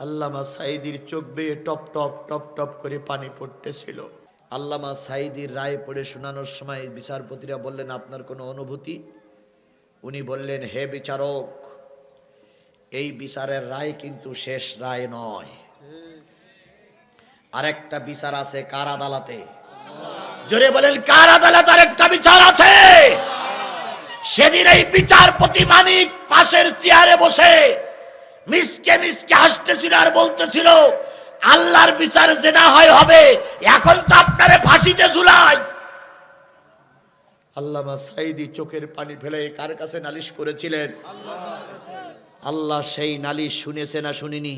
আল্লামা সাইদির চোখ বেয়ে টপ টপ টপ টপ করে পানি পড়তেছিল। আল্লামা সাইদির রায় পড়ে শোনানোর সময় বিচারপতিরা বললেন, আপনার কোনো অনুভূতি? উনি বললেন, হে বিচারক, এই বিচারের রায় কিন্তু শেষ রায় নয়। আরেকটা বিচার আছে কার আদালতে? জোরে বলেন, কার আদালত আরেকটা বিচার আছে? সেদিন এই বিচারপতি মানিক পাশের চেয়ারে বসে মিসকে মিসকে হাসতেছিল আর বলতেছিল, আল্লাহর বিচার যে না হয় হবে, এখন তো আপনারে ফাঁসিতে ঝুলাই। আল্লামা সাইদি চোখের পানি ফেলে কার কাছে নালিশ করেছিলেন? আল্লাহ সেই নালিশ শুনেছে না শুনিনি?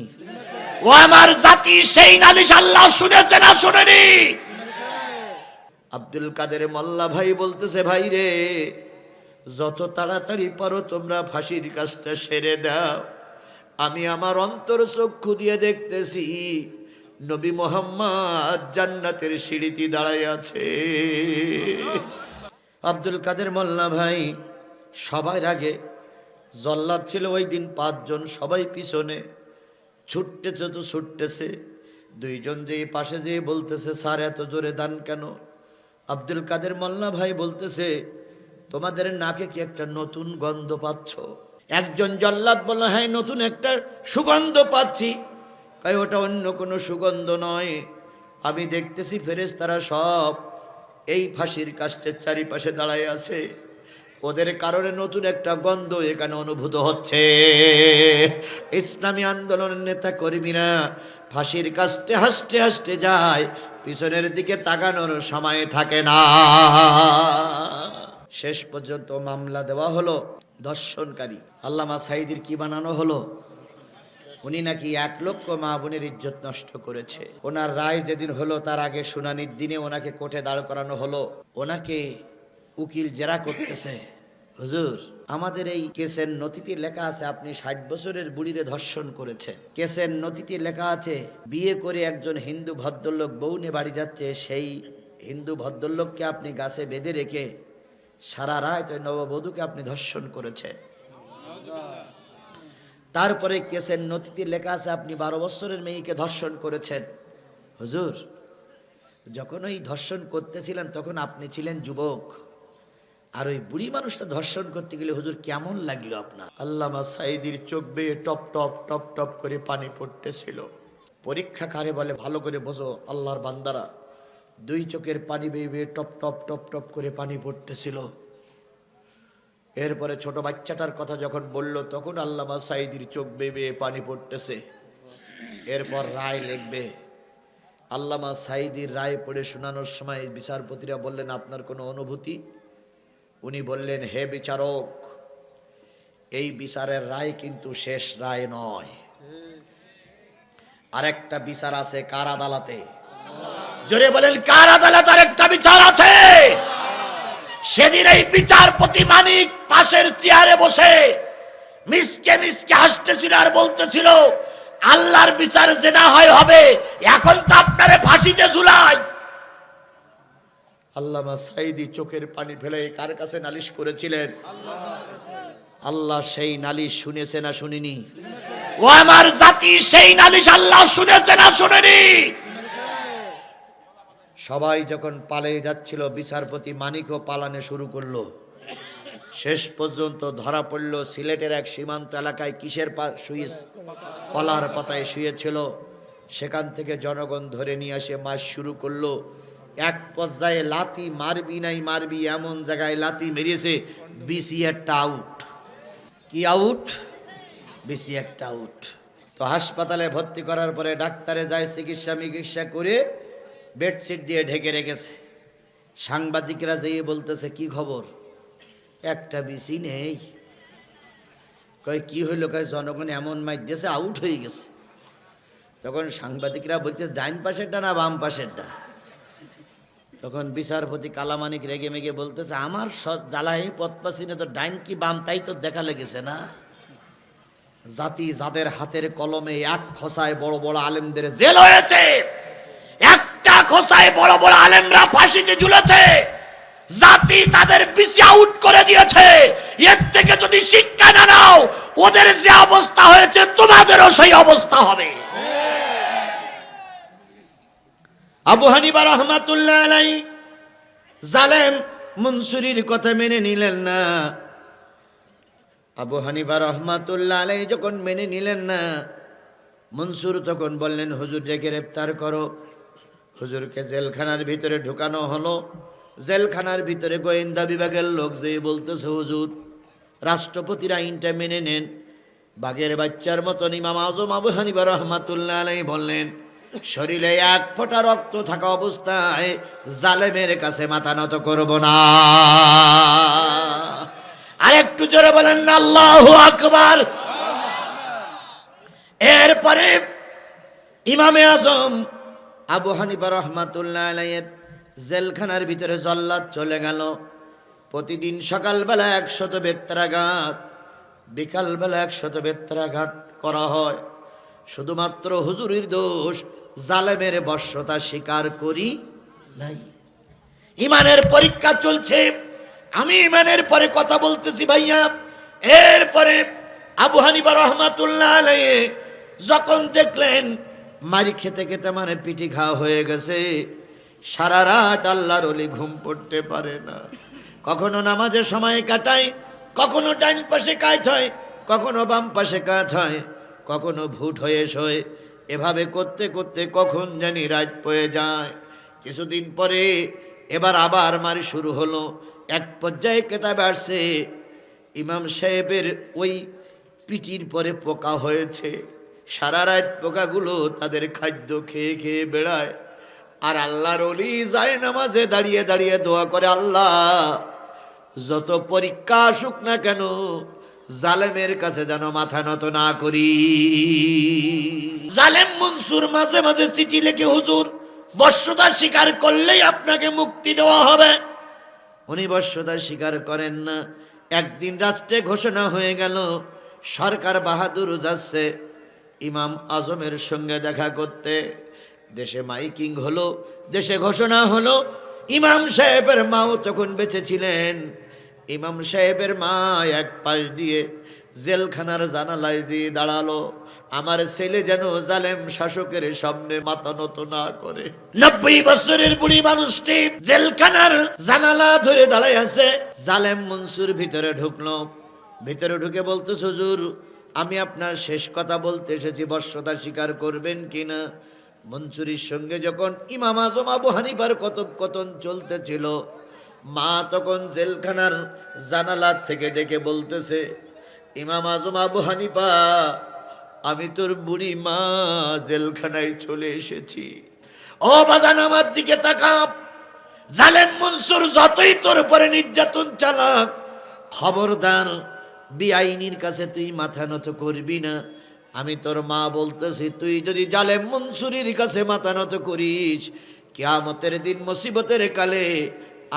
ও আমার জাতি, সেই নালিশ আল্লাহ শুনেছে না শুনেনি? আব্দুল কাদের মোল্লা ভাই বলতেছে, ভাই রে, যত তাড়াতাড়ি পারো তোমরা ফাঁসির কাজটা সেরে দাও। আমি আমার অন্তর চক্ষু দিয়ে দেখতেছি, নবী মোহাম্মদ জান্নাতের সিঁড়িতে দাঁড়ায় আছে। আব্দুল কাদের মোল্লা ভাই, সবার আগে জল্লাদ ছিল ওই দিন পাঁচজন সবাই পিছনে, ছুটতেছে তো ছুটতেছে, দুইজন যে পাশে যেয়ে বলতেছে, স্যার, এত জোরে দান কেন? আব্দুল কাদের মোল্লা ভাই বলতেছে, তোমাদের নাকে কি একটা নতুন গন্ধ পাচ্ছ? একজন জল্লাদ বলল হ্যাঁ নতুন একটা সুগন্ধ পাচ্ছি। কয়, ওটা অন্য কোনো সুগন্ধ নয়। আমি দেখতেছি ফেরেস তারা সব এই ফাঁসির কাষ্টের চারিপাশে দাঁড়ায় আছে। ওদের কারণে নতুন একটা গন্ধ এখানে অনুভূত হচ্ছে। ইসলামী আন্দোলনের নেতা কর্মীরা ফাঁসির কাস্টে হাসতে হাসতে যায়, পিছনের দিকে তাকানোর সময় থাকে না। শেষ পর্যন্ত মামলা দেওয়া হলো। দর্শনকারী। আল্লামা সাইদির কি বানানো হলো? উনি নাকি এক লক্ষ মা বোনের ইজ্জত নষ্ট করেছে। ওনার রায় যেদিন হলো, তার আগে শুনানির দিনে ওনাকে কোর্টে দাঁড় করানো হলো। ওনাকে উকিল জেরা করতেছে। হুজুর, আমাদের এই কেসের নথিতে লেখা আছে, আপনি ষাট বছরের বুড়িরে ধর্ষণ করেছেন। কেসের নথিতে লেখা আছে, বিয়ে করে একজন হিন্দু ভদ্রলোক বউনে বাড়ি যাচ্ছে, সেই হিন্দু ভদ্রলোককে আপনি গাছে বেঁধে রেখে সারা রাত ওই নববধূকে আপনি ধর্ষণ করেছেন। তারপরে কেসের নথিতে লেখা আছে, আপনি বারো বছরের মেয়েকে ধর্ষণ করেছেন। হুজুর, যখন ওই ধর্ষণ করতেছিলেন, তখন আপনি ছিলেন যুবক। আর ওই বুড়ি মানুষটা ধর্ষণ করতে গেলে হুজুর কেমন লাগল আপনার? আল্লামা সাইদির চোখ বেয়ে টপ টপ টপ টপ করে পানি পড়তেছিল। পরীক্ষা কারে বলে, ভালো করে বোঝো, আল্লাহর বান্দারা দুই চোখের পানি বেয়ে বেয়ে টপ টপ টপ টপ করে পানি পড়তেছিল। এরপরে ছোট বাচ্চাটার কথা যখন বলল, তখন আল্লামা সাইদির চোখ বেয়ে বেয়ে পানি পড়তেছে। এরপর রায় লিখবে, আল্লামা সাইদির রায় পড়ে শোনানোর সময় বিচারপতিরা বললেন, আপনার কোনো অনুভূতি? উনি বললেন, হে বিচারক, এই বিচারের রায় কিন্তু শেষ রায় নয়। আরেকটা বিচার আছে কার আদালতে জোরে বলেন, কার আদালত আরেকটা বিচার আছে? সেদিন এই বিচারপতি মানিক পাশের চেয়ারে বসে মিসকে মিসকে হাসতেছিল আর বলতেছিল, আল্লাহর বিচার যে না হয় হবে, এখন তো আপনারে ফাঁসিতে ঝুলাই। আল্লামা সাইদি চোখের পানি ফেলে কার কাছে নালিশ করেছিলেন? আল্লাহ সেই নালিশ শুনেছে না শুনিনি? ও আমার জাতি সেই নালিশ আল্লাহ শুনেছে না শুনেনি? সবাই যখন পালিয়ে যাচ্ছিল, বিচারপতি মানিকও পালানে শুরু করল। শেষ পর্যন্ত ধরা পড়ল সিলেটের এক সীমান্ত এলাকায় কিসের শুয়ে, কলার পাতায় শুয়েছিল। সেখান থেকে জনগণ ধরে নিয়ে আসে মাস শুরু করল। এক পর্যায়ে লাতি মারবি নাই মারবি, এমন জায়গায় লাতি মেরেছে, বিসি একটা আউট কি আউট বিসি একটা আউট তো হাসপাতালে ভর্তি করার পরে ডাক্তারে যায় চিকিৎসা মিকিৎসা করে বেডশিট দিয়ে ঢেকে রেখেছে। সাংবাদিকরা যেয়ে বলতেছে, কি খবর? একটা বিসি নেই। কয়, কি হইল? কয়, জনগণ এমন মাইর দিয়েছে, আউট হয়ে গেছে। তখন সাংবাদিকরা বলতেছে ডাইন পাশেরটা না বাম পাশেরটা? তখন বিচারপতি কালামানিক রেগে মেগে বলতেছে, আমার স- জ্বালাই পথ পাসিনে তো ডাইন কি বাম, তাই তো দেখা লেগেছে না? জাতি যাদের হাতের কলমে এক খসায় বড় বড় আলেমদের জেল হয়েছে। খোসায় বড় বড় আলেমরা ফাঁসিতে ঝুলেছে। জাতি তাদের বিসি আউট করে দিয়েছে। এর থেকে যদি শিক্ষা না নাও, ওদের যে অবস্থা হয়েছে, তোমাদেরও সেই অবস্থা হবে। আবু হানিবা রহমাতুল্লাহ আলাই জালেম মনসুরির কথা মেনে নিলেন না। আবু হানিবা রহমাতুল্লাহ আলাই যখন মেনে নিলেন না, মনসুর তখন বললেন, হুজুরকে গ্রেপ্তার করো। হুজুরকে জেলখানার ভিতরে ঢুকানো হলো। জেলখানার ভিতরে গোয়েন্দা বিভাগের লোক যে বলতেছে, হুজুর, রাষ্ট্রপতির আইনটা মেনে নেন। বাঘের বাচ্চার মতন ইমাম আজম আবু হানিবা রহমাতুল্লাহ আলাই বললেন, শরীরে এক ফোঁটা রক্ত থাকা অবস্থায় জালেমের কাছে মাথা নত করব না। আর একটু জোরে বলেন, আল্লাহ আকবার। এরপরে ইমামে আজম আবু হানিফা রহমাতুল্লাহ জেলখানার ভিতরে জল্লাদ চলে গেল। প্রতিদিন সকালবেলা একশত বেত্রাঘাত, বিকালবেলা একশত বেত্রাঘাত করা হয়। শুধুমাত্র হুজুরির দোষ, জালেমের বর্ষতা স্বীকার করি নাই। ইমানের পরীক্ষা চলছে। আমি ইমানের পরে কথা বলতেছি ভাইয়া। এরপরে আবু হানিবা রহমাতুল্লাহ যখন দেখলেন মারি খেতে খেতে মানে পিটি ঘা হয়ে গেছে। সারা রাত আল্লাহর অলি ঘুম পড়তে পারে না। কখনো নামাজের সময় কাটায়, কখনো ডাইন পাশে কাত হয়, কখনো বাম পাশে কাত হয়, কখনো ভুট হয়ে শোয়। এভাবে করতে করতে কখন জানি রাত পয়ে যায়। কিছুদিন পরে এবার আবার মারি শুরু হলো। এক পর্যায়ে কেতাবে আসছে, ইমাম সাহেবের ওই পিটির পরে পোকা হয়েছে। সারা রাত পোকাগুলো তাদের খাদ্য খেয়ে খেয়ে বেড়ায়। আর আল্লাহর অলি যায় নামাজে দাঁড়িয়ে দাঁড়িয়ে দোয়া করে, আল্লাহ, যত পরীক্ষা আসুক না কেন, জালেমের কাছে যেন মাথা নত না করি। জালেম মনসুর মাঝে মাঝে চিঠি লেখে, হুজুর বর্ষতা স্বীকার করলেই আপনাকে মুক্তি দেওয়া হবে। উনি বর্ষতা স্বীকার করেন না। একদিন রাষ্ট্রে ঘোষণা হয়ে গেল, সরকার বাহাদুর যাচ্ছে। ইমাম আজমের সঙ্গে দেখা করতে। দেশে মাইকিং হলো, দেশে ঘোষণা হলো, ইমাম সাহেবের মাও তখন বেঁচে ছিলেন। ইমাম সাহেবের মা এক পাশ দিয়ে জেলখানার জানালায় দিয়ে দাঁড়াল। আমার ছেলে যেন জালেম শাসকের সামনে মাথা নত না করে। নব্বই বছরের বুড়ি মানুষটি জেলখানার জানালা ধরে দাঁড়ায় আছে। জালেম মনসুর ভিতরে ঢুকলো। ভিতরে ঢুকে বলতো হুজুর আমি আপনার শেষ কথা বলতে এসেছি, বর্ষতা স্বীকার করবেন কিনা? মনসুরির সঙ্গে যখন ইমাম আজম আবু হানিফার কথোপকথন চলতেছিল, মা তখন জেলখানার জানালা থেকে ডেকে বলতেছে, ইমাম আজম আবু হানিফা, আমি তোর বুড়ি মা জেলখানায় চলে এসেছি। ও বাজান, আমার দিকে তাকাপ জালেম মনসুর যতই তোর উপরে নির্যাতন চালাক, খবরদার বিআইনির কাছে তুই মাথা নত করবি না। আমি তোর মা বলতেছি, তুই যদি জালে মনসুরির কাছে মাথা নত করিস, কেয়ামতের দিন মুসিবতের কালে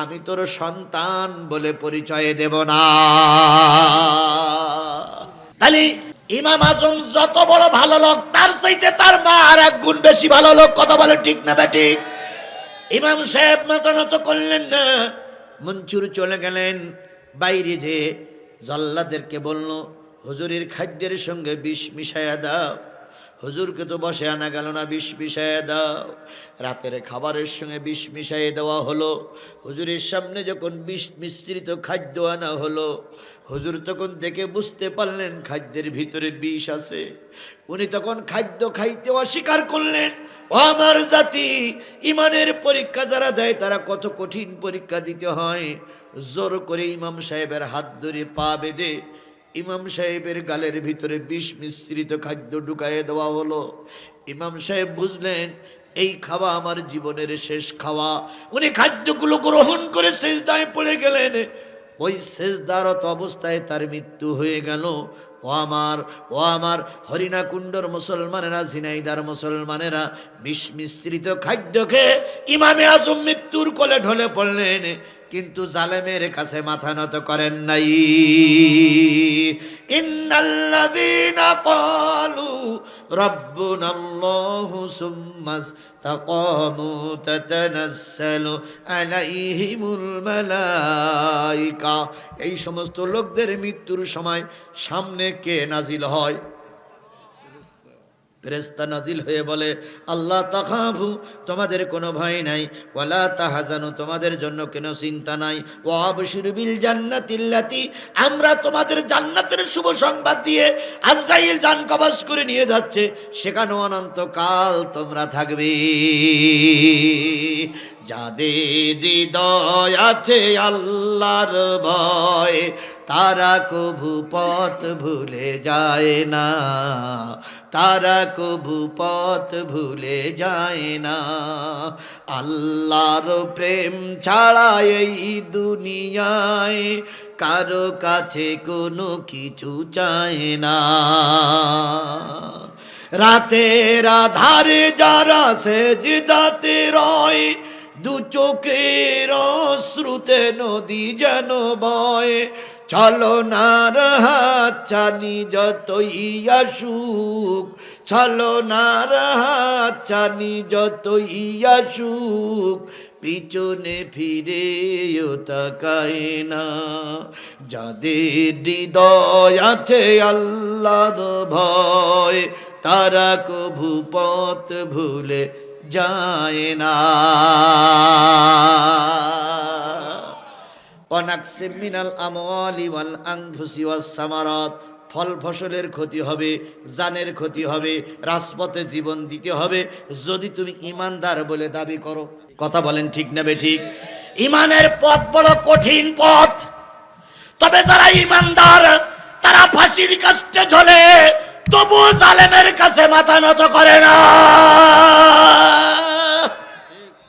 আমি তোর সন্তান বলে পরিচয় দেব না। তাহলে ইমাম আজম যত বড় ভালো লোক, তার চাইতে তার মা আর এক গুণ বেশি ভালো লোক, কথা বলে ঠিক না বেঠিক ইমাম সাহেব মাথা নত করলেন না, মনসুর চলে গেলেন বাইরে যে জল্লাদেরকে বলল, হুজুরের খাদ্যের সঙ্গে বিষ মিশাইয়া দাও। হুজুরকে তো বসে আনা গেল না, বিষ মিশাইয়া দাও। রাতের খাবারের সঙ্গে বিষ মিশাইয়ে দেওয়া হলো। হুজুরের সামনে যখন বিষ মিশ্রিত খাদ্য আনা হলো, হুজুর তখন দেখে বুঝতে পারলেন খাদ্যের ভিতরে বিষ আছে। উনি তখন খাদ্য খাইতে অস্বীকার করলেন, ও আমার জাতি, ইমানের পরীক্ষা যারা দেয় তারা কত কঠিন পরীক্ষা দিতে হয়। জোর করে ইমাম সাহেবের হাত ধরে পা বেঁধে ইমাম সাহেবের গালের ভিতরে বিষ মিশ্রিত খাদ্য ঢুকাইয়ে দেওয়া হলো। ইমাম সাহেব বুঝলেন, এই খাওয়া আমার জীবনের শেষ খাওয়া। উনি খাদ্যগুলো গ্রহণ করে শেষদায় পড়ে গেলেন। ওই শেষদারত অবস্থায় তার মৃত্যু হয়ে গেল। ও আমার ও আমার হরিণা কুণ্ডর মুসলমানেরা, ঝিনাইদার মুসলমানেরা বিষ মিশ্রিত খাদ্য খেয়ে ইমামে আজম মৃত্যুর কোলে ঢলে পড়লেন। কিন্তু জালেমের কাছে মাথা নত করেন নাই। এই সমস্ত লোকদের মৃত্যুর সময় সামনে কে নাজিল হয়? ফেরেস্তা নাজিল হয়ে বলে, আল্লাহ তাকাভু তোমাদের কোনো ভয় নাই। ওয়ালা তাহাজানু, তোমাদের জন্য কোনো চিন্তা নাই। ও আবশির বিল জান্নাতিল্লাতি আমরা তোমাদের জান্নাতের শুভ সংবাদ দিয়ে আজরাইল জান কবজ করে নিয়ে যাচ্ছে। সেখানে অনন্তকাল তোমরা থাকবে। যাদের হৃদয় আছে আল্লাহর ভয়, তারা কভু পথ ভুলে যায় না। তারা কভু পথ ভুলে যায় না। আল্লাহর প্রেম ছাড়া এই দুনিয়ায় কারও কাছে কোনো কিছু চায় না। রাতের আধারে যারা সেজদাতে রয়, দু চোখের শ্রুতে নদী যেন বয় চলো নার হাত চানি যতই আসুক। চলো নার হাত চানি যতই আসুক। পিছনে ফিরেও তাকায় না। যাদের হৃদয় আছে আল্লাহর ভয়, তারা কভু পথ ভুলে যায় না। ফল ফসলের ক্ষতি হবে, জানের ক্ষতি হবে, রাজপথে জীবন দিতে হবে। যদি তুমি ইমানদার বলে দাবি করো। কথা বলেন ঠিক নেবে ঠিক? ইমানের পথ বড় কঠিন পথ। তবে যারা ইমানদার, তারা ফাঁসির কাছে ঝলে, তবু জালেমের কাছে মাথা নত করে না।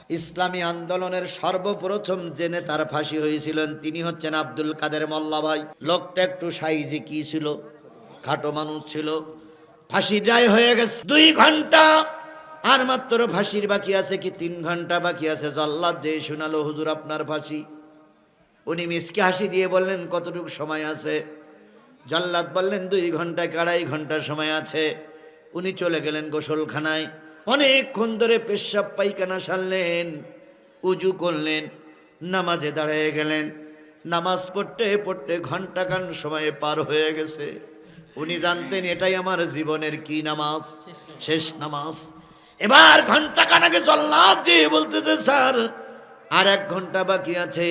ইসলামী আন্দোলনের সর্বপ্রথম যে নেতার ফাঁসি হয়েছিলেন, তিনি হচ্ছেন আব্দুল কাদের মোল্লা ভাই। লোকটা একটু সাইজে কি ছিল? খাটো মানুষ ছিল। ফাঁসি যায় হয়ে গেছে, দুই ঘণ্টা। আর মাত্র ফাঁসির বাকি আছে কি তিন ঘণ্টা বাকি আছে? জল্লাদ যে শোনালো, হুজুর আপনার ফাঁসি। উনি মিসকে হাসি দিয়ে বললেন, কতটুকু সময় আছে? জল্লাদ বললেন, দুই ঘন্টায় আড়াই ঘণ্টার সময় আছে। উনি চলে গেলেন গোসলখানায়। অনেকক্ষণ ধরে পেশাব পাইখানা সারলেন, উজু করলেন, নামাজে দাঁড়িয়ে গেলেন। নামাজ পড়তে পড়তে ঘণ্টা খান সময়ে পার হয়ে গেছে। উনি জানতেন এটাই আমার জীবনের কি নামাজ? শেষ নামাজ। এবার ঘণ্টা খানাকে জল্লাদ যে বলতেছে, স্যার, আর এক ঘণ্টা বাকি আছে।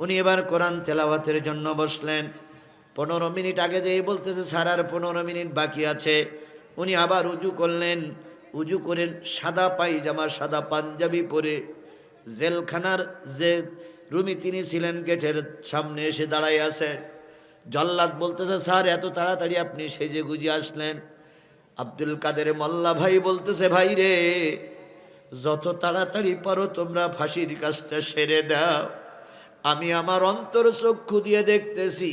উনি এবার কোরআন তেলাওয়াতের জন্য বসলেন। পনেরো মিনিট আগে যেই বলতেছে, স্যার, আর পনেরো মিনিট বাকি আছে। উনি আবার উজু করলেন। উজু করেন, সাদা পায়জামা, সাদা পাঞ্জাবি পরে। জেলখানার যে রুমি তিনি ছিলেন, গেটের সামনে এসে দাঁড়াই আছেন। জল্লাদ বলতেছে, স্যার, এত তাড়াতাড়ি আপনি সেজে গুজে আসলেন। আব্দুল কাদের মোল্লা ভাই বলতেছে, ভাই রে, যত তাড়াতাড়ি পারো তোমরা ফাঁসির কাজটা সেরে দাও। আমি আমার অন্তর চক্ষু দিয়ে দেখতেছি,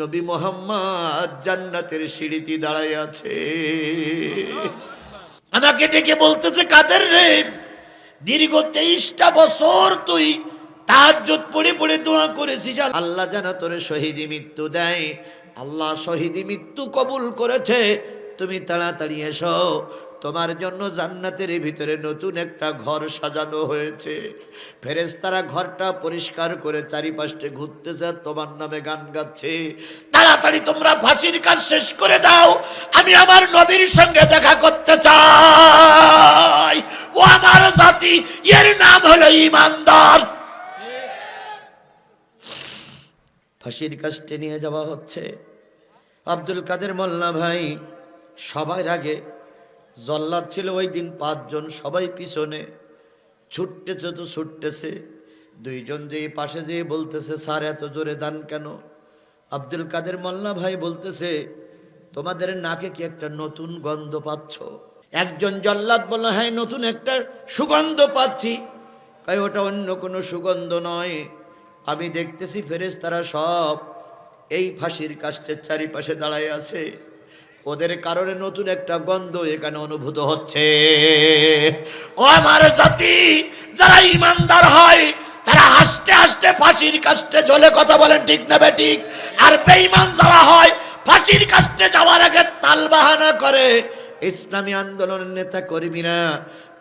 নবী মোহাম্মদ জান্নাতের সিঁড়িতে দাঁড়াই আছে। আমাকে ডেকে বলতেছে, কাদের রে? দীর্ঘ তেইশটা বছর তুই তাহাজ্জত পড়ে পড়ে দোয়া করেছিস। আল্লাহ যেন তোর শহীদি মৃত্যু দেয়। আল্লাহ শহীদি মৃত্যু কবুল করেছে। তুমি তাড়াতাড়ি এসো। তোমার জন্য জান্নাতের ভিতরে নতুন একটা ঘর সাজানো হয়েছে। ফেরেশতারা ঘরটা পরিষ্কার করে চারিপাশে ঘুরতেছে, তোমার নামে গান গাচ্ছে। তাড়াতাড়ি তোমরা ফাঁসির কাজ শেষ করে দাও, আমি আমার নবীর সঙ্গে দেখা করতে চাই। ও আমার জাতি, এর নাম হলো ইমানদার। ফাঁসির কাজটি নিয়ে যাওয়া হচ্ছে। আব্দুল কাদের মোল্লা ভাই, সবার আগে জল্লাদ ছিল ওই দিন পাঁচজন, সবাই পিছনে। ছুটতেছে তো ছুটতেছে। দুইজন যে পাশে যেয়ে বলতেছে, স্যার, এত জোরে দান কেন? আব্দুল কাদের মোল্লা ভাই বলতেছে, তোমাদের নাকে কি একটা নতুন গন্ধ পাচ্ছ? একজন জল্লাদ বলল হ্যাঁ নতুন একটা সুগন্ধ পাচ্ছি। কয়, ওটা অন্য কোনো সুগন্ধ নয়। আমি দেখতেছি ফেরেস তারা সব এই ফাঁসির কাষ্টের চারিপাশে দাঁড়ায় আছে। ওদের কারণে নতুন একটা গন্ধ এখানে অনুভূত হচ্ছে। ও আমার জাতি, যারা ইমানদার হয়, তারা হাসতে হাসতে ফাঁসির কাস্টে জ্বলে কথা বলেন, ঠিক না ঠিক? আর বেঈমান যারা হয়, ফাঁসির কাস্টে যাওয়ার আগে তাল বাহানা করে। ইসলামী আন্দোলনের নেতা কর্মীরা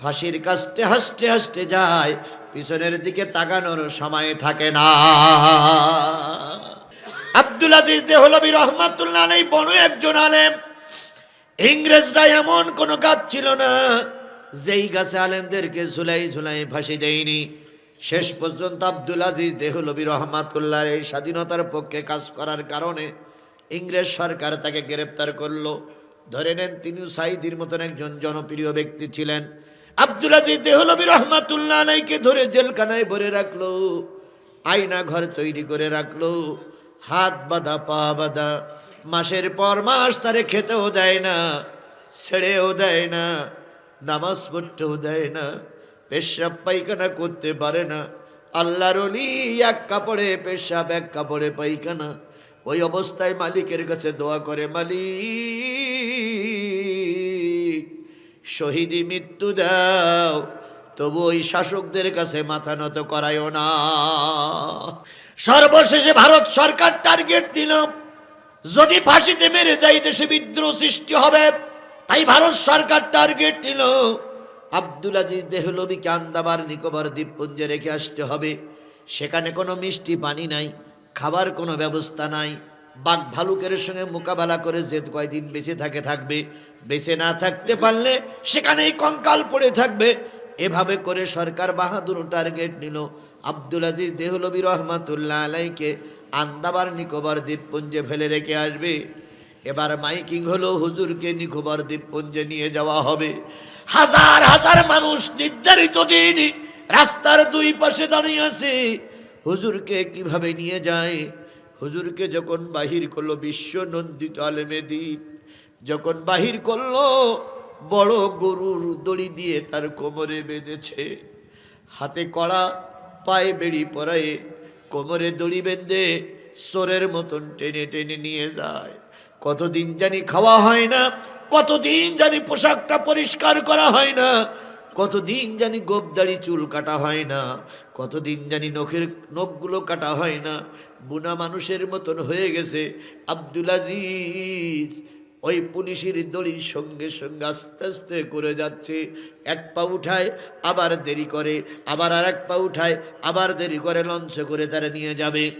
ফাঁসির কাস্টে হাসতে হাসতে যায়, পিছনের দিকে তাকানোর সময় থাকে না। আব্দুল আজিজ দেহলবী রহমাতুল্লাহ বড় একজন আলেম। ইংরেজরা এমন কোন কাজ ছিল না, যেই গাছে আলেমদেরকে ঝুলাই ঝুলাই ফাঁসি দেয়নি। শেষ পর্যন্ত আব্দুল আজিজ দেহলবী রহমাতুল্লাহ এই স্বাধীনতার পক্ষে কাজ করার কারণে ইংরেজ সরকার তাকে গ্রেপ্তার করল। ধরে নেন তিনিও সাইদির মতন একজন জনপ্রিয় ব্যক্তি ছিলেন। আব্দুল আজিজ দেহলবী রহমাতুল্লাহ আলাইকে ধরে জেলখানায় ভরে রাখল আয়না ঘর তৈরি করে রাখল, হাত বাঁধা, পা বাঁধা মাসের পর মাস তারে খেতেও দেয় না, ছেড়েও দেয় না, নামাজ পড়তেও দেয় না, পেশাব পায়খানা করতে পারে না। আল্লাহর অলি এক কাপড়ে পেশাব, এক কাপড়ে পায়খানা। ওই অবস্থায় মালিকের কাছে দোয়া করে, মালিক, শহীদি মৃত্যু দাও, তবু ওই শাসকদের কাছে মাথা নত করায়ও না। সর্বশেষে ভারত সরকার টার্গেট নিল যদি ফাঁসিতে মেরে যাই দেশে বিদ্রোহ সৃষ্টি হবে। তাই ভারত সরকার টার্গেট নিল। আব্দুল আজিজ দেহলবিকে আন্দাবার নিকোবর দ্বীপপুঞ্জে রেখে আসতে হবে। সেখানে কোনো মিষ্টি পানি নাই, খাবার কোনো ব্যবস্থা নাই। বাঘ ভালুকের সঙ্গে মোকাবেলা করে যে কয়দিন বেঁচে থাকে থাকবে। বেঁচে না থাকতে পারলে সেখানেই কঙ্কাল পড়ে থাকবে। এভাবে করে সরকার বাহাদুর টার্গেট নিল। আব্দুল আজিজ দেহলবী রহমাতুল্লাহ আলাইকে আন্দাবার নিকোবর দ্বীপপুঞ্জে ফেলে রেখে আসবে। এবার মাইকিং হলো হুজুরকে নিকোবর দ্বীপপুঞ্জে নিয়ে যাওয়া হবে। হাজার হাজার মানুষ নির্ধারিত দিন রাস্তার দুই পাশে দাঁড়িয়ে আছে। হুজুরকে কীভাবে নিয়ে যায়? হুজুরকে যখন বাহির করল বিশ্ব নন্দিত আলেমে দিন যখন বাহির করল বড় গরুর দড়ি দিয়ে তার কোমরে বেঁধেছে। হাতে কড়া, পায়ে বেড়ি পরায়ে কোমরে দড়ি বেঁধে সোরের মতন টেনে টেনে নিয়ে যায়। কতদিন জানি খাওয়া হয় না, কতদিন জানি পোশাকটা পরিষ্কার করা হয় না, কতদিন জানি গোবদাড়ি চুল কাটা হয় না, কতদিন জানি নখের নখগুলো কাটা হয় না। বুনা মানুষের মতন হয়ে গেছে আব্দুল আজিজ। ওই পুলিশের দড়ির সঙ্গে সঙ্গে আস্তে আস্তে করে যাচ্ছে। এক পা উঠায়, আবার দেরি করে, আবার আর এক পা উঠায়, আবার দেরি করে লঞ্চ করে তারা নিয়ে যাবে।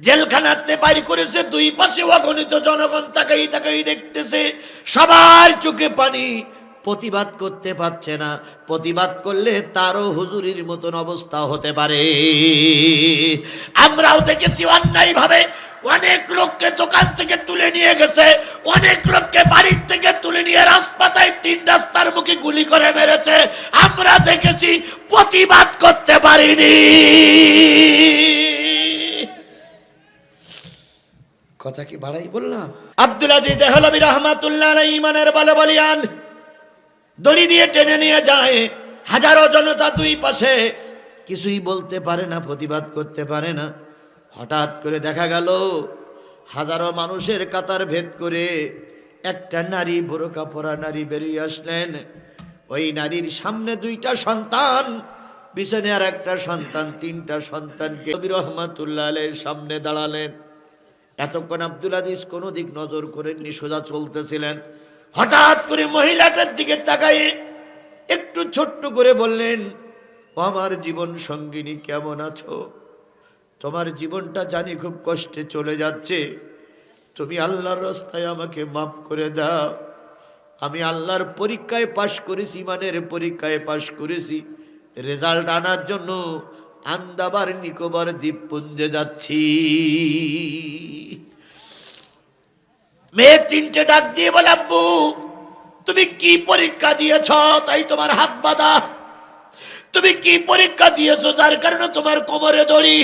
জেলখানাতে বাইর করেছে দুই পাশে অগণিত জনগণ, তাকাই তাকাই দেখতেছে। সবার চোখে পানি। প্রতিবাদ করতে পারছে না। প্রতিবাদ করলে তারও হুজুরির মতন অবস্থা হতে পারে। আমরাও দেখেছি অন্যায় ভাবে অনেক লোককে দোকান থেকে তুলে নিয়ে গেছে অনেক লোককে বাড়ির থেকে তুলে নিয়ে রাজপাতায় তিন রাস্তার মুখে গুলি করে মেরেছে। আমরা দেখেছি প্রতিবাদ করতে পারিনি। কথা কি বাড়াই বললাম? আব্দুল আজিজ দেহলবী রহমাতুল্লাহ ইমানের বলে বলিয়ান দড়ি দিয়ে টেনে নিয়ে যায় হাজারো জনতা দুই পাশে। কিছুই বলতে পারে না প্রতিবাদ করতে পারে না। হঠাৎ করে দেখা গেল, হাজারো মানুষের কাতার ভেদ করে একটা নারী বোরকা পরা নারী বেরিয়ে আসলেন। ওই নারীর সামনে দুইটা সন্তান, পিছনে আর একটা সন্তান, তিনটা সন্তানকে নবী রহমাতুল্লাহ আলের সামনে দাঁড়ালেন। এতক্ষণ আব্দুল আজিজ কোনো দিক নজর করেননি, সোজা চলতেছিলেন। হঠাৎ করে মহিলাটার দিকে তাকায়ে একটু ছোট্ট করে বললেন, "ও আমার জীবন সঙ্গিনী, কেমন আছো? তোমার জীবনটা জানি খুব কষ্টে চলে যাচ্ছে। তুমি আল্লাহর রাস্তায় আমাকে মাফ করে দাও। আমি আল্লাহর পরীক্ষায় পাশ করেছি, ইমানের পরীক্ষায় পাশ করেছি। রেজাল্ট আনার জন্য আন্দাবার নিকোবর দ্বীপপুঞ্জে যাচ্ছি। মেয়ে তিনটে ডাক দিয়ে বলে, আব্বু, তুমি কি পরীক্ষা দিয়েছ? তাই তোমার হাত বাঁধা। তুমি কি পরীক্ষা দিয়েছ? যার কারণে তোমার কোমরে দড়ি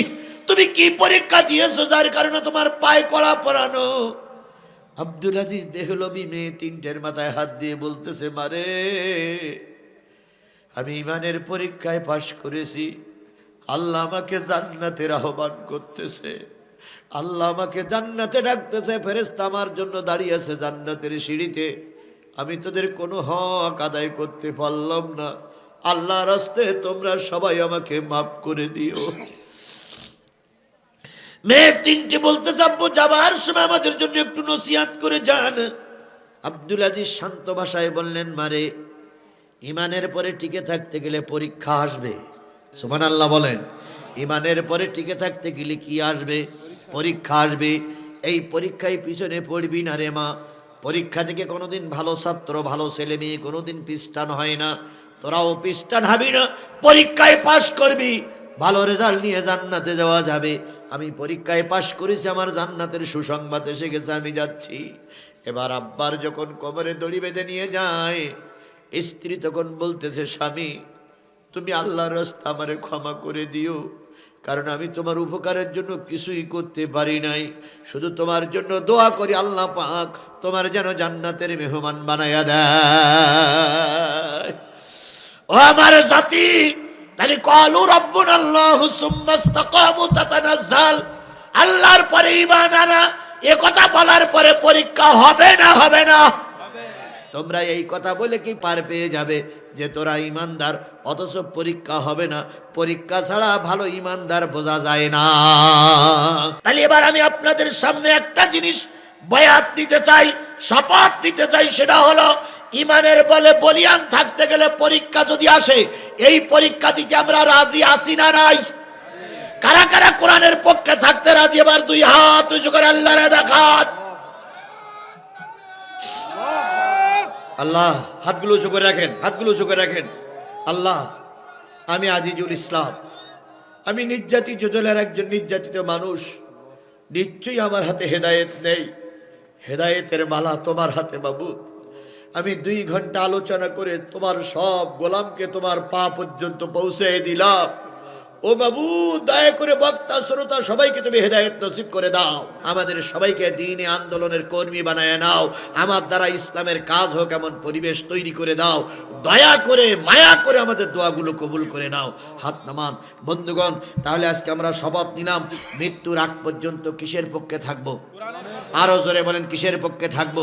তুমি কি পরীক্ষা দিয়েছ যার কারণে তোমার পায়ে কড়া পরানো? আব্দুল আজিজ দেহলবি মেয়ে তিনটের মাথায় হাত দিয়ে বলতেছে, মারে, আমি ইমানের পরীক্ষায় পাশ করেছি। আল্লাহ আমাকে জান্নাতের আহ্বান করতেছে। আল্লাহ আমাকে জান্নাতে ডাকতেছে ফেরেস্তা আমার জন্য দাঁড়িয়ে আছে জান্নাতের সিঁড়িতে। আমি তোদের কোনো হক আদায় করতে পারলাম না। আল্লাহ রাস্তে তোমরা সবাই আমাকে মাফ করে দিও। মেয়ে তিনটে বলতে যাব যাবার সময় আমাদের জন্য একটু নসিহাত করে যান। আব্দুল আজিজ শান্ত ভাষায় বললেন, মারে, ইমানের পরে টিকে থাকতে গেলে পরীক্ষা আসবে। সুমান আল্লাহ বলেন, ইমানের পরে টিকে থাকতে গেলে কি আসবে? পরীক্ষা আসবে। এই পরীক্ষায় পিছনে পড়বি না রে মা। পরীক্ষা থেকে কোনোদিন ভালো ছাত্র, ভালো ছেলে মেয়ে কোনোদিন পিস্টান হয় না। তোরাও পিস্টান হবি না, পরীক্ষায় পাশ করবি। ভালো রেজাল্ট নিয়ে জান্নাতে যাওয়া যাবে। আমি পরীক্ষায় পাশ করেছি, আমার জান্নাতের সুসংবাদ এসে গেছে, আমি যাচ্ছি। এবার আব্বার যখন কোমরে দড়ি বেঁধে নিয়ে যায়, স্ত্রী তখন বলতেছে, স্বামী, তুমি আল্লাহর রাস্তা আমারে ক্ষমা করে দিও, কারণ আমি তোমার উপকারের জন্য কিছুই করতে পারি নাই। শুধু তোমার জন্য দোয়া করি, আল্লাহ পাক তোমার যেন জান্নাতের মেহমান বানায়া দেয়। ও আমার জাতি তাহলে কলু রব্বুন আল্লাহ তাতানাজ্জাল। আল্লাহর পরে ঈমান আনা এ কথা বলার পরে পরীক্ষা হবে না হবে না? তোমরা এই কথা বলে কি পার পেয়ে যাবে যে তোরা ইমানদার অথচ পরীক্ষা হবে না। পরীক্ষা ছাড়া ভালো ইমানদার বোঝা যায় না। তাহলে এবার আমি আপনাদের সামনে একটা জিনিস বয়াত দিতে চাই শপথ দিতে চাই সেটা হলো ইমানের বলে বলিয়ান থাকতে গেলে পরীক্ষা যদি আসে, এই পরীক্ষা দিতে আমরা রাজি আসি না নাই? কারা কারা কোরআনের পক্ষে থাকতে রাজি? এবার দুই হাত উঁচু করে আল্লাহরে দেখান। আল্লাহ, হাতগুলো করে রাখেন, হাতগুলো করে রাখেন। আল্লাহ, আমি আজিজুল ইসলাম। আমি নির্যাতিত জোজলের একজন নির্যাতিত মানুষ। নিশ্চয়ই আমার হাতে হেদায়েত নেই। হেদায়েতের মালা তোমার হাতে বাবু। আমি দুই ঘণ্টা আলোচনা করে তোমার সব গোলামকে তোমার পা পর্যন্ত পৌঁছে দিলাম। ও বাবু দয়া করে বক্তা, শ্রোতা, সবাইকে তুমি হেদায়েত নসিব করে দাও। আমাদের সবাইকে দিনে আন্দোলনের কর্মী বানায় নাও। আমার দ্বারা ইসলামের কাজ হোক, এমন পরিবেশ তৈরি করে দাও। দয়া করে, মায়া করে আমাদের দোয়াগুলো কবুল করে নাও। হাত নামান। বন্ধুগণ, তাহলে আজকে আমরা শপথ নিলাম, মৃত্যুর আগ পর্যন্ত কিসের পক্ষে থাকব? আরও জোরে বলেন, কিসের পক্ষে থাকব?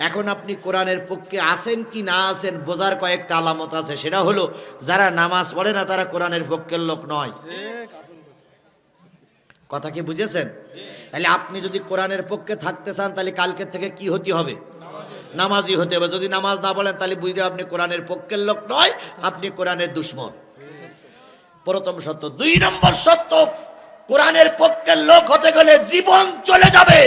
এখন আপনি কোরআনের পক্ষে আছেন কি না আছেন, বোঝার কয়েকটা আলামত আছে। সেটা হলো, যারা নামাজ পড়ে না, তারা কোরআনের পক্ষের লোক নয়। কথা কি বুঝেছেন? তাহলে আপনি যদি কোরআনের পক্ষে থাকতে চান, তাহলে কালকের থেকে কি হতে হবে? নামাজি হতে হবে। যদি নামাজ না বলেন, তাহলে বুঝতে আপনি কোরআনের পক্ষের লোক নয়, আপনি কোরআনের দুশ্মন। প্রথম সত্য। দুই নম্বর সত্য, কোরআনের পক্ষের লোক হতে গেলে জীবন চলে যাবে।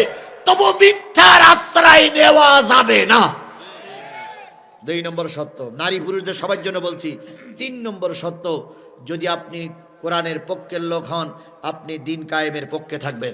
তবু মিথ্যার আশ্রয় নেওয়া যাবে না। দুই নম্বর সত্য, নারী পুরুষদের সবার জন্য বলছি, তিন নম্বর সত্য, যদি আপনি কোরআনের পক্ষের লোক হন, আপনি দিন কায়েমের পক্ষে থাকবেন।